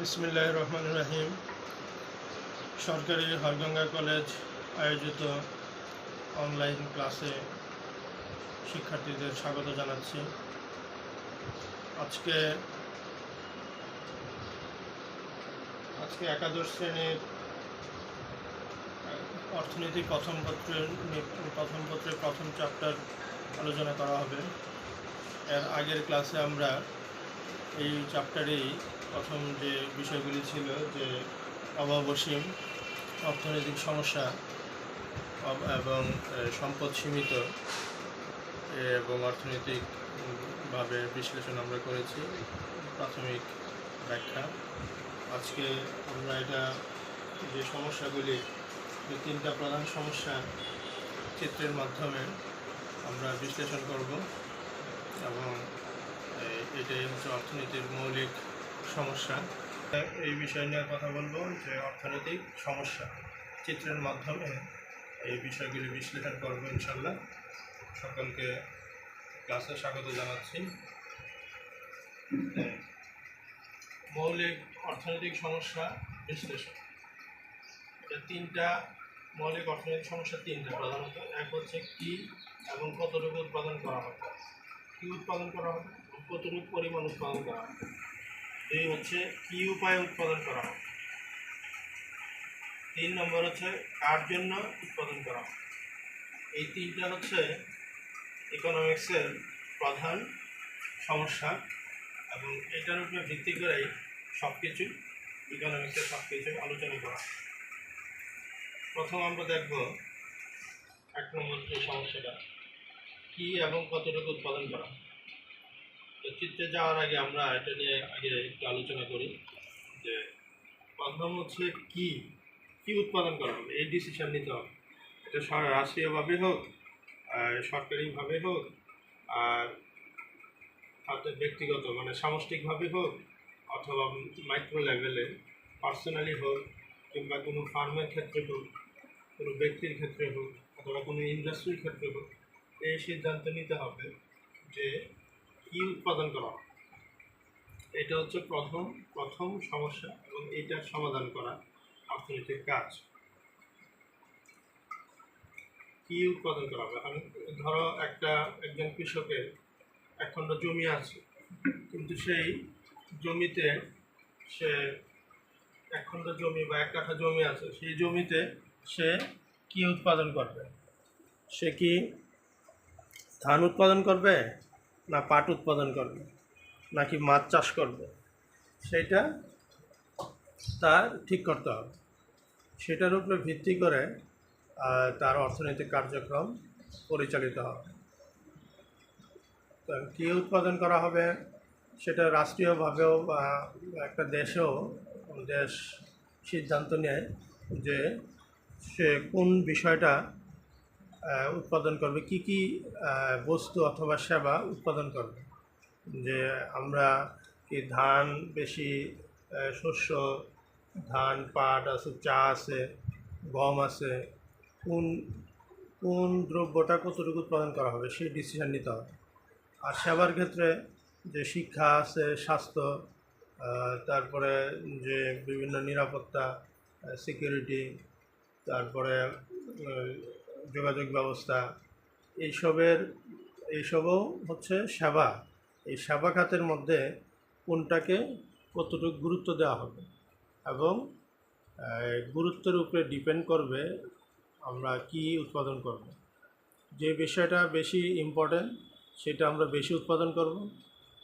বিসমিল্লাহ রহমান রাহিম সরকারি হরগঙ্গা কলেজ আয়োজিত অনলাইন ক্লাসে শিক্ষার্থীদের স্বাগত জানাচ্ছি। আজকে আজকে একাদশ শ্রেণির অর্থনীতি প্রথম পত্রের প্রথম পত্রের প্রথম চ্যাপ্টার আলোচনা করা হবে। এর আগের ক্লাসে আমরা এই চ্যাপ্টারেই প্রথম যে বিষয়গুলি ছিল যে অভাবসীম অর্থনৈতিক সমস্যা এবং সম্পদ সীমিত এবং অর্থনৈতিকভাবে বিশ্লেষণ আমরা করেছি। প্রাথমিক ব্যাখ্যা। আজকে আমরা এটা, যে সমস্যাগুলি, যে তিনটা প্রধান সমস্যা চিত্রের মাধ্যমে আমরা বিশ্লেষণ করব এবং এটাই হচ্ছে অর্থনীতির মৌলিক সমস্যা। এই বিষয় নিয়ে কথা বলব যে অর্থনৈতিক সমস্যা। চিত্রের মাধ্যমে এই বিষয়গুলি বিশ্লেষণ করব ইনশাল্লাহ সকলকে ক্লাসে স্বাগত জানাচ্ছি। মৌলিক অর্থনৈতিক সমস্যা বিশ্লেষণ। তিনটা মৌলিক অর্থনৈতিক সমস্যা তিনটা প্রধানত। এক হচ্ছে কি এবং কতটুকু উৎপাদন করা হবে? কি উৎপাদন করা হবে কতটুকু পরিমাণ উৎপাদন করা হবে? দুই হচ্ছে কি উপায়ে উৎপাদন করা হবে তিন নম্বর হচ্ছে কার জন্য উৎপাদন করা হবে এই তিনটা হচ্ছে ইকোনমিক্সের প্রধান সমস্যা এবং এটার উপরে ভিত্তি করেই সব কিছু ইকোনমিক্সের সব কিছু আলোচনা করা হয়। প্রথম আমরা দেখব এক নম্বর যে সমস্যাটা, কি এবং কতটুকু উৎপাদন করা হয়। চিত্রে যাওয়ার আগে আমরা এটা নিয়ে আগে একটু আলোচনা করি যে প্রথম হচ্ছে কি কি উৎপাদন করা হবে? এই ডিসিশন নিতে হবে। এটা রাষ্ট্রীয়ভাবে হোক সরকারিভাবে হোক, আর হয়তো ব্যক্তিগত মানে সামষ্টিকভাবে হোক, অথবা মাইক্রো লেভেলে পার্সোনালি হোক, কিংবা কোনো ফার্মের ক্ষেত্রে হোক, কোনো ব্যক্তির ক্ষেত্রে হোক, অথবা কোনো ইন্ডাস্ট্রির ক্ষেত্রে হোক, এই সিদ্ধান্ত নিতে হবে যে কি উৎপাদন করা। এটা হচ্ছে প্রথম প্রথম সমস্যা এবং এটার সমাধান করা অর্থনীতির কাজ। কি উৎপাদন করা হবে? ধরো একটা, একজন কৃষকের এক খণ্ড জমি আছে, কিন্তু সেই জমিতে সে এক খণ্ড জমি বা এক কাঠা জমি আছে, সেই জমিতে সে কি উৎপাদন করবে? সে কি ধান উৎপাদন করবে? না পাট উৎপাদন করবে, নাকি মাছ চাষ করবে সেটা তার ঠিক করতে হবে। সেটার উপরে ভিত্তি করে তার অর্থনৈতিক কার্যক্রম পরিচালিত হবে। কী উৎপাদন করা হবে, সেটা রাষ্ট্রীয়ভাবেও বা একটা দেশেও, দেশ সিদ্ধান্ত নেয় যে সে কোন বিষয়টা উৎপাদন করবে, কি কি বস্তু অথবা সেবা উৎপাদন করবে? যে আমরা কি ধান বেশি শস্য, ধান, পাট আছে, চা আছে, গম আছে, কোন কোন দ্রব্যটা কতটুকু উৎপাদন করা হবে সেই ডিসিশন নিতে হবে। আর সেবার ক্ষেত্রে যে শিক্ষা আছে, স্বাস্থ্য তারপরে যে বিভিন্ন নিরাপত্তা সিকিউরিটি তারপরে যোগাযোগ ব্যবস্থা, এইসবের, এইসবও হচ্ছে সেবা। এই সেবা খাতের মধ্যে কোনটাকে কতটুকু গুরুত্ব দেওয়া হবে এবং গুরুত্বের উপরে ডিপেন্ড করবে আমরা কি উৎপাদন করব। যে বিষয়টা বেশি ইম্পর্ট্যান্ট সেটা আমরা বেশি উৎপাদন করব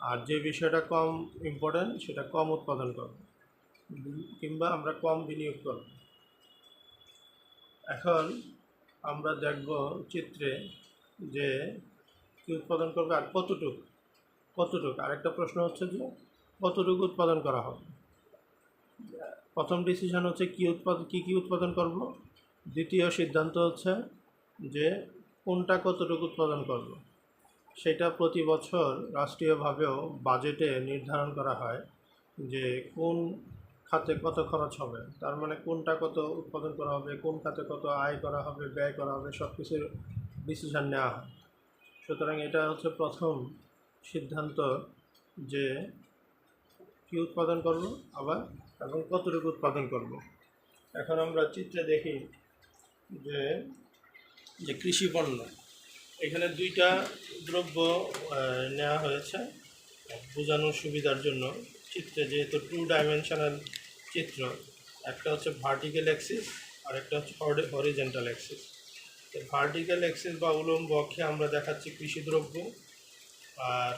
আর যে বিষয়টা কম ইম্পর্ট্যান্ট সেটা কম উৎপাদন করব কিংবা আমরা কম বিনিয়োগ করব। এখন আমরা দেখব চিত্রে যে কি উৎপাদন করবে আর কতটুকু কতটুকু? আরেকটা প্রশ্ন হচ্ছে যে কতটুকু উৎপাদন করা হবে? প্রথম ডিসিশন হচ্ছে কি উৎপাদন কী কী উৎপাদন করব? দ্বিতীয় সিদ্ধান্ত হচ্ছে যে কোনটা কতটুকু উৎপাদন করব? সেটা প্রতি বছর রাষ্ট্রীয়ভাবেও বাজেটে নির্ধারণ করা হয় যে কোন খাতে কত খরচ হবে? তার মানে কোনটা কত উৎপাদন করা হবে, কোন খাতে কত আয় করা হবে, ব্যয় করা হবে সব কিছুর ডিসিশন নেওয়া হয়। সুতরাং এটা হচ্ছে প্রথম সিদ্ধান্ত যে কী উৎপাদন করব, আবার এবং কতটুকু উৎপাদন করব। এখন আমরা চিত্রে দেখি যে যে কৃষি পণ্য, এখানে দুইটা দ্রব্য নেওয়া হয়েছে। বোঝানোর সুবিধার জন্য। চিত্রে যেহেতু টু ডাইমেনশনাল চিত্র। একটা হচ্ছে ভার্টিক্যাল অ্যাক্সিস আর একটা হচ্ছে হরিজেন্টাল অ্যাক্সিস তো ভার্টিক্যাল অ্যাক্সিস বা উলম্ব অক্ষে আমরা দেখাচ্ছি কৃষি দ্রব্য আর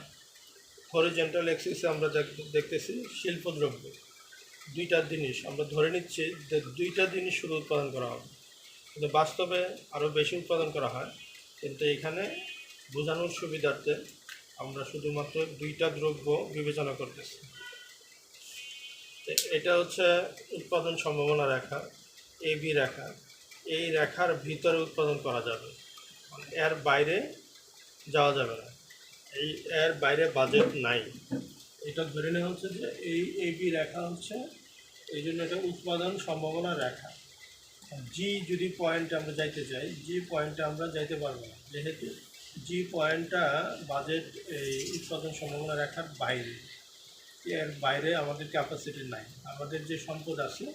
হরিজেন্টাল অ্যাক্সিসে আমরা দেখ- দেখতেছি শিল্পদ্রব্য। দুইটা জিনিস আমরা ধরে নিচ্ছি যে দুইটা জিনিস শুধু উৎপাদন করা হবে। কিন্তু বাস্তবে আরও বেশি উৎপাদন করা হয়। কিন্তু এখানে বোঝানোর সুবিধার্থে আমরা শুধুমাত্র দুইটা দ্রব্য বিবেচনা করতেছি। এটা হচ্ছে উৎপাদন সম্ভাবনা রেখা এ বি রেখা। এই রেখার ভিতরে উৎপাদন করা যাবে। মানে এর বাইরে যাওয়া যাবে না। এই এর বাইরে বাজেট নাই। এটা ধরে নেওয়া হচ্ছে যে এই এ বি রেখা হচ্ছে, এই জন্য এটা উৎপাদন সম্ভাবনা রেখা। জি যদি পয়েন্টে আমরা যাইতে চাই জি পয়েন্টে আমরা যাইতে পারব না। যেহেতু জি পয়েন্টটা বাজেট এই উৎপাদন সম্ভাবনা রেখার বাইরে। এর বাইরে আমাদের ক্যাপাসিটি নাই। আমাদের যে সম্পদ আছে,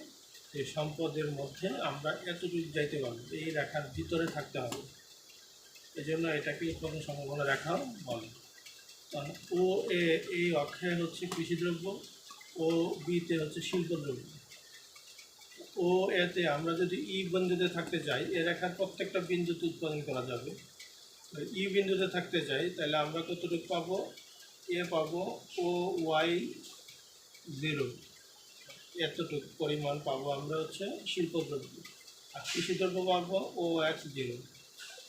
এই সম্পদের মধ্যে আমরা এতটুকু যাইতে পারব, এই রেখার ভিতরে থাকতে হবে। এই জন্য এটাকে উৎপাদন সম্ভাবনা রেখাও বলে কারণ ও এ, এই অক্ষে হচ্ছে কৃষিদ্রব্য, ও বিতে হচ্ছে শিল্পদ্রব্য। ও এতে আমরা যদি ই বিন্দুতে থাকতে চাই এ রেখার প্রত্যেকটা বিন্দুতে উৎপাদন করা যাবে। ই বিন্দুতে থাকতে চাই তাহলে আমরা কতটুকু পাবো? এ পাবো ও ওয়াই জিরো। এতটুকু পরিমাণ পাবো আমরা হচ্ছে শিল্পদ্রব্য আর কৃষিদ্রব্য পাবো ও এক্স জিরো।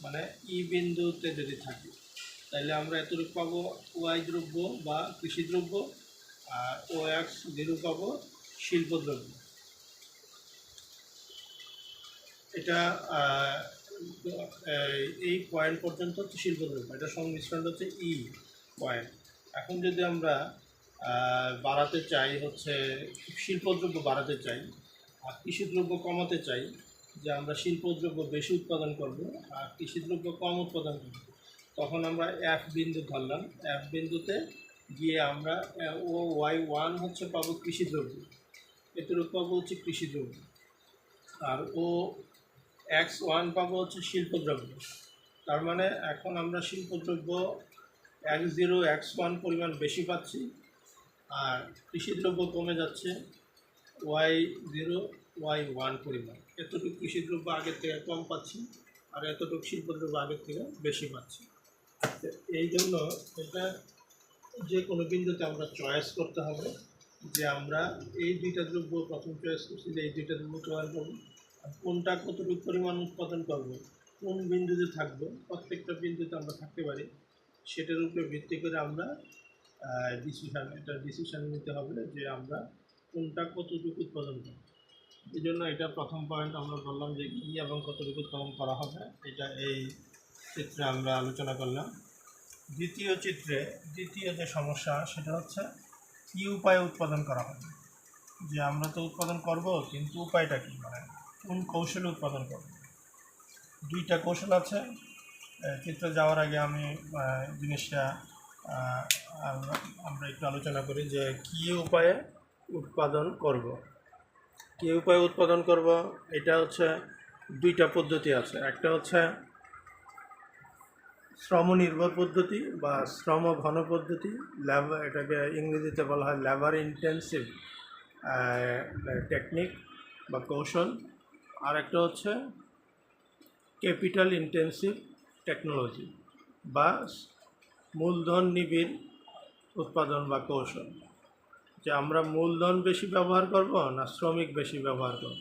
মানে ই বিন্দুতে যদি থাকি তাহলে আমরা এতটুকু পাবো ওয়াই দ্রব্য বা কৃষিদ্রব্য আর ও এক্স জিরো পাবো শিল্পদ্রব্য এটা এই- পয়েন্ট পর্যন্ত শিল্পদ্রব্য এটা সংমিশ্রণ হচ্ছে ই পয়েন্ট এখন যদি আমরা বাড়াতে চাই হচ্ছে, শিল্পদ্রব্য বাড়াতে চাই, আর কৃষিদ্রব্য কমাতে চাই, যে আমরা শিল্পদ্রব্য বেশি উৎপাদন করব আর কৃষিদ্রব্য কম উৎপাদন করব, তখন আমরা এফ বিন্দু ধরলাম। এফ বিন্দুতে গিয়ে আমরা, ও, ওয়াই, ওয়ান হচ্ছে পাবো কৃষিদ্রব্য। এতটুকু পাবো হচ্ছে কৃষিদ্রব্য। আর ও, এক্স, ওয়ান পাবো হচ্ছে শিল্পদ্রব্য। তার মানে এখন আমরা শিল্পদ্রব্য এক্স জিরো এক্স ওয়ান পরিমাণ বেশি পাচ্ছি। আর কৃষিদ্রব্য কমে যাচ্ছে। ওয়াই জিরো ওয়াই ওয়ান পরিমাণ। এতটুকু কৃষিদ্রব্য আগের থেকে কম পাচ্ছি আর এতটুকু শিল্পদ্রব্য আগের থেকে বেশি পাচ্ছি। এই জন্য এটা যে কোনো বিন্দুতে আমরা চয়েস করতে হবে যে আমরা এই দুইটা দ্রব্য প্রথম চয়েস করছি যে এই দুইটা দ্রব্য চয়েস করব। আর কোনটা কতটুকু পরিমাণ উৎপাদন করব, কোন বিন্দুতে থাকব, প্রত্যেকটা বিন্দুতে আমরা থাকতে পারি। সেটার উপরে ভিত্তি করে আমরা ডিসিশন এটা ডিসিশন নিতে হবে যে আমরা কোনটা কতটুকু উৎপাদন করব। এই জন্য এটা প্রথম পয়েন্ট আমরা বললাম যে কী এবং কতটুকু উৎপাদন করা হবে, এটা এই চিত্রে আমরা আলোচনা করলাম। দ্বিতীয় চিত্রে, দ্বিতীয় যে সমস্যা, সেটা হচ্ছে কী উপায়ে উৎপাদন করা হবে। যে আমরা তো উৎপাদন করব, কিন্তু উপায়টা কী? মানে কোন কৌশলে উৎপাদন করব? দুইটা কৌশল আছে চিত্রে যাওয়ার আগে আমি জিনিসটা আমরা একটু আলোচনা করি যে কী উপায়ে উৎপাদন করব। কী উপায়ে উৎপাদন করব? এটা হচ্ছে দুইটা পদ্ধতি আছে। একটা হচ্ছে শ্রম নির্ভর পদ্ধতি বা শ্রম ঘন পদ্ধতি ল্যাব এটাকে ইংরেজিতে বলা হয় লেবার ইন্টেন্সিভ টেকনিক বা কৌশল। আর একটা হচ্ছে ক্যাপিটাল ইন্টেন্সিভ টেকনোলজি বা মূলধন নিবিড় উৎপাদন বা কৌশল। যে আমরা মূলধন বেশি ব্যবহার করব না শ্রমিক বেশি ব্যবহার করব?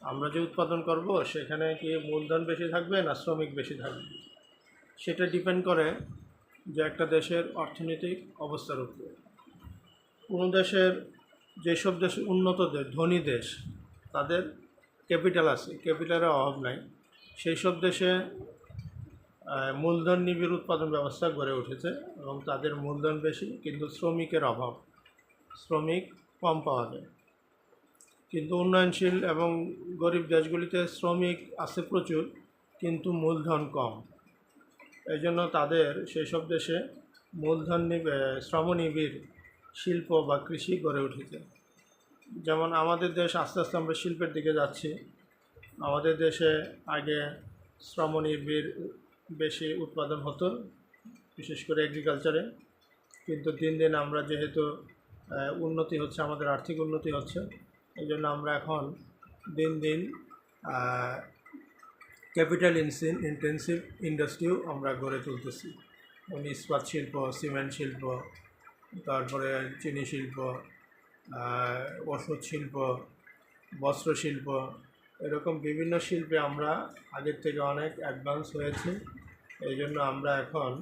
আমরা যে উৎপাদন করব সেখানে কি মূলধন বেশি থাকবে না শ্রমিক বেশি থাকবে? সেটা ডিপেন্ড করে যে একটা দেশের অর্থনৈতিক অবস্থার উপরে। কোনো দেশের যেসব দেশ উন্নত দেশ ধনী দেশ, তাদের ক্যাপিটাল আছে ক্যাপিটালের অভাব নাই। সেই সব দেশে মূলধন নিবিড় উৎপাদন ব্যবস্থা গড়ে উঠেছে এবং তাদের মূলধন বেশি, কিন্তু শ্রমিকের অভাব। শ্রমিক কম পাওয়া যায়। কিন্তু উন্নয়নশীল এবং গরিব দেশগুলিতে শ্রমিক আছে প্রচুর, কিন্তু মূলধন কম। এই জন্য তাদের সেই সব দেশে মূলধন নিবে শ্রমনিবিড় শিল্প বা কৃষি গড়ে উঠেছে। যেমন আমাদের দেশ আস্তে আস্তে আমরা শিল্পের দিকে যাচ্ছি। আমাদের দেশে আগে শ্রমনির্বির বেশি উৎপাদন হতো, বিশেষ করে এগ্রিকালচারে কিন্তু দিন দিন আমরা যেহেতু উন্নতি হচ্ছে, আমাদের আর্থিক উন্নতি হচ্ছে, এই জন্য আমরা এখন দিন দিন ক্যাপিটাল ইনসিন ইন্টেন্সিভ ইন্ডাস্ট্রিও আমরা গড়ে তুলতেছি। যেমন ইস্পাত শিল্প সিমেন্ট শিল্প, তারপরে চিনি শিল্প ওষুধ শিল্প, বস্ত্র শিল্প, এরকম বিভিন্ন শিল্পে আমরা আগের থেকে অনেক অ্যাডভান্স হয়েছি। এই জন্য আমরা এখন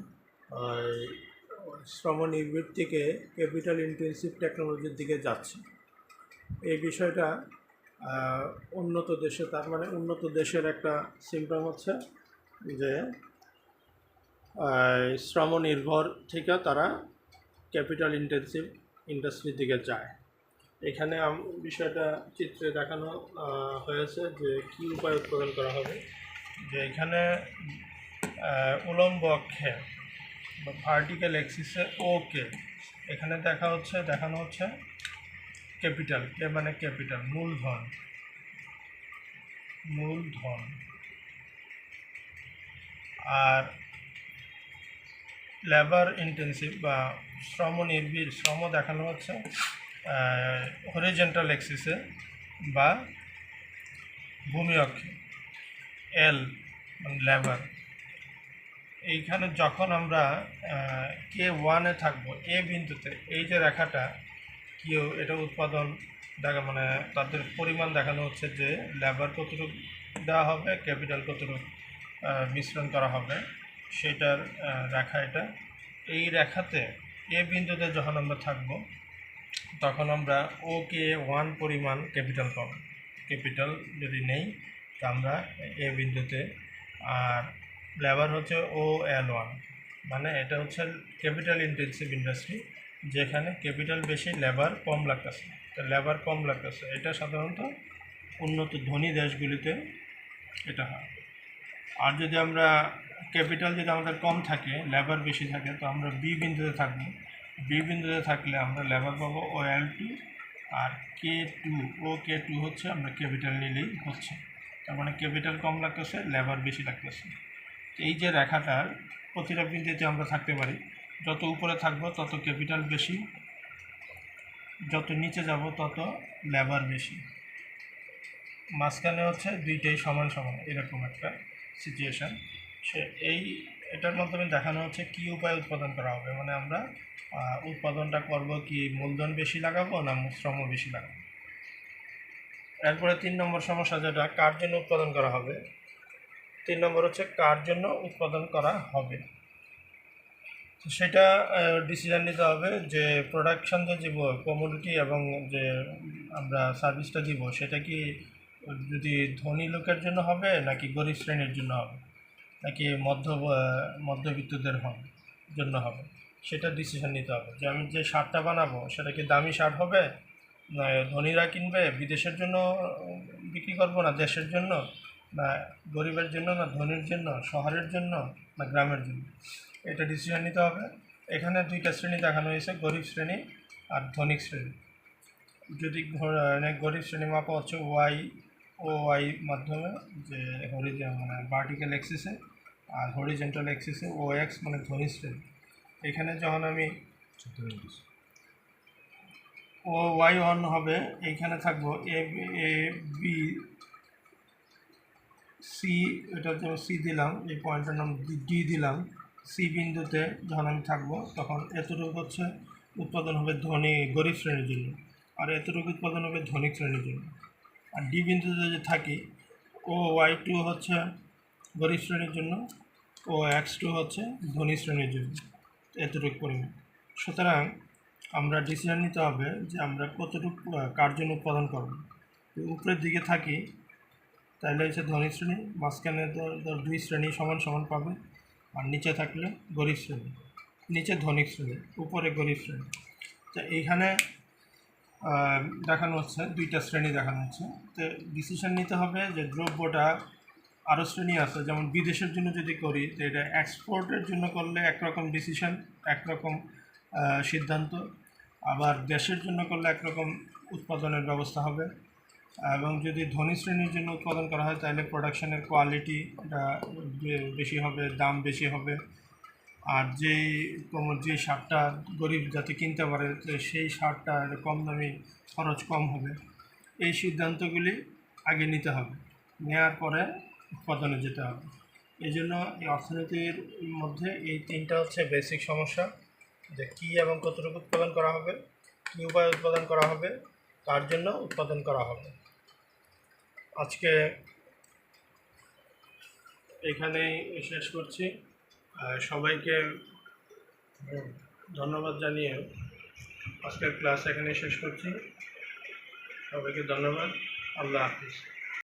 শ্রমনির্ভর থেকে ক্যাপিটাল ইন্টেন্সিভ টেকনোলজির দিকে যাচ্ছি। এই বিষয়টা উন্নত দেশে তার মানে উন্নত দেশের একটা সিমটম হচ্ছে যে আহ, শ্রমনির্ভর থেকে তারা ক্যাপিটাল ইন্টেন্সিভ ইন্ডাস্ট্রির দিকে যায়। এখানে বিষয়টা চিত্রে দেখানো হয়েছে যে কী উপায় উৎপাদন করা হবে। যে এখানে উলম্ব অক্ষে বা ভার্টিক্যাল এক্সিসে ওকে এখানে দেখা হচ্ছে, দেখানো হচ্ছে ক্যাপিটাল কে মানে ক্যাপিটাল মূলধন। মূলধন। আর লেবার ইন্টেন্সিভ বা শ্রম নির্বির, শ্রম দেখানো হচ্ছে হরিজেন্টাল এক্সিসে বা ভূমি অক্ষে এল লেবার এইখানে যখন আমরা কে ওয়ানে থাকব এ বিন্দুতে, এই যে রেখাটা, কেউ, এটা উৎপাদন দেখা মানে তাদের পরিমাণ দেখানো হচ্ছে যে লেবার কতটুকু দেওয়া হবে ক্যাপিটাল কতটুকু মিশ্রণ করা হবে, সেটার রেখা এটা। এই রেখাতে এ বিন্দুতে যখন আমরা থাকব, তখন আমরা ও কে ওয়ান পরিমাণ ক্যাপিটাল পাবো। ক্যাপিটাল যদি নেই, তা আমরা এ বিন্দুতে, আর লেবার হচ্ছে ও এল ওয়ান মানে এটা হচ্ছে ক্যাপিটাল ইন্টেন্সিভ ইন্ডাস্ট্রি যেখানে ক্যাপিটাল বেশি, লেবার কম লাগতেছে। তো লেবার কম লাগতেছে। এটা সাধারণত উন্নত ধনী দেশগুলিতে এটা হয়। আর যদি আমরা ক্যাপিটাল যদি আমাদের কম থাকে, লেবার বেশি থাকে, তো আমরা বি বিন্দুতে থাকব। বি বিন্দুতে থাকলে আমরা লেবার পাবো ও এল টু আর K two O K two হচ্ছে আমরা ক্যাপিটাল নিলেই হচ্ছে। তার মানে ক্যাপিটাল কম লাগতেছে, লেবার বেশি লাগতেছে। এই যে রেখাটার প্রতিটা বিন্দুতে আমরা থাকতে পারি। যত উপরে থাকব, তত ক্যাপিটাল বেশি। যত নিচে যাব, তত লেবার বেশি। মাঝখানে হচ্ছে দুইটাই সমান সমান, এরকম একটা সিচুয়েশান সে এই, এটার মাধ্যমে দেখানো হচ্ছে কী উপায়ে উৎপাদন করা হবে। মানে আমরা উৎপাদনটা করব কি মূলধন বেশি লাগাবো না শ্রম বেশি লাগাবো? এরপরে তিন নম্বর সমস্যা যেটা, কার জন্য উৎপাদন করা হবে? তিন নম্বর হচ্ছে কার জন্য উৎপাদন করা হবে? তো সেটা ডিসিশন নিতে হবে যে প্রোডাকশন যে দিব কমোডিটি এবং যে আমরা সার্ভিসটা দিব, সেটা কি যদি ধনী লোকের জন্য হবে নাকি গরিব শ্রেণির জন্য হবে? নাকি মধ্য মধ্যবিত্তদের হবে জন্য হবে? সেটা ডিসিশন নিতে হবে। যে আমি যে শার্টটা বানাবো, সেটা কি দামি শার্ট হবে? না, ধনীরা কিনবে, বিদেশের জন্য বিক্রি করব না, দেশের জন্য? না গরিবের জন্য না ধনীর জন্য, শহরের জন্য না গ্রামের জন্য। এটা ডিসিশন নিতে হবে। এখানে দুইটা শ্রেণি দেখানো হয়েছে, গরিব শ্রেণি আর ধনিক শ্রেণি। যদি মানে গরিব শ্রেণি মাপা হচ্ছে ওয়াই ও ওয়াই মাধ্যমে, যে হরিজে মানে ভার্টিক্যাল এক্সিসে আর হরিজেন্টাল এক্সিসে ও এক্স মানে ধনী শ্রেণি। এখানে যখন আমি ও ওয়াই ওয়ান হবে, এইখানে থাকব এ বি সি এটা যেমন সি দিলাম, এই পয়েন্টের নাম ডি দিলাম। সি বিন্দুতে যখন আমি থাকব, তখন এতটুকু হচ্ছে উৎপাদন হবে ধনী গরিব শ্রেণির জন্য। আর এতটুকু উৎপাদন হবে ধনিক শ্রেণির জন্য। আর ডি বিন্দুতে যদি থাকি ও ওয়াই টু হচ্ছে গরিব শ্রেণির জন্য ও এক্স টু হচ্ছে ধনী শ্রেণির জন্য, এতটুকু পরিমাণ। সুতরাং আমরা ডিসিশন নিতে হবে যে আমরা কতটুকু কার উৎপাদন করব। উপরের দিকে থাকি তাহলে হচ্ছে ধনী শ্রেণি, মাঝখানে ধর- ধর দুই শ্রেণি সমান সমান পাবে, আর নিচে থাকলে গরিব শ্রেণি, নিচে ধনী শ্রেণি, উপরে গরিব শ্রেণি। তো এইখানে দেখানো হচ্ছে, দুইটা শ্রেণি দেখানো হচ্ছে। তো ডিসিশন নিতে হবে যে দ্রব্যটা আরও শ্রেণি আছে, যেমন বিদেশের জন্য যদি করি, তো এটা এক্সপোর্টের জন্য করলে একরকম ডিসিশন একরকম সিদ্ধান্ত। আবার দেশের জন্য করলে একরকম উৎপাদনের ব্যবস্থা হবে। এবং যদি ধনী শ্রেণির জন্য উৎপাদন করা হয়, তাহলে প্রোডাকশনের কোয়ালিটিটা বেশি হবে, দাম বেশি হবে। আর যেই যে সারটা গরিব যাতে কিনতে পারে সেই সারটা কম দামি, খরচ কম হবে। এই সিদ্ধান্তগুলি আগে নিতে হবে। নেওয়ার পরে উৎপাদনে যেতে হবে। এই জন্য এই অর্থনীতির মধ্যে এই তিনটা হচ্ছে বেসিক সমস্যা, যে কী এবং কতটুকু উৎপাদন করা হবে, কী উপায়ে উৎপাদন করা হবে, তার জন্য উৎপাদন করা হবে। আজকে এখানেই শেষ করছি। সবাইকে ধন্যবাদ জানিয়ে আজকের ক্লাস এখানে শেষ করছি। সবাইকে ধন্যবাদ। আল্লাহ হাফিজ।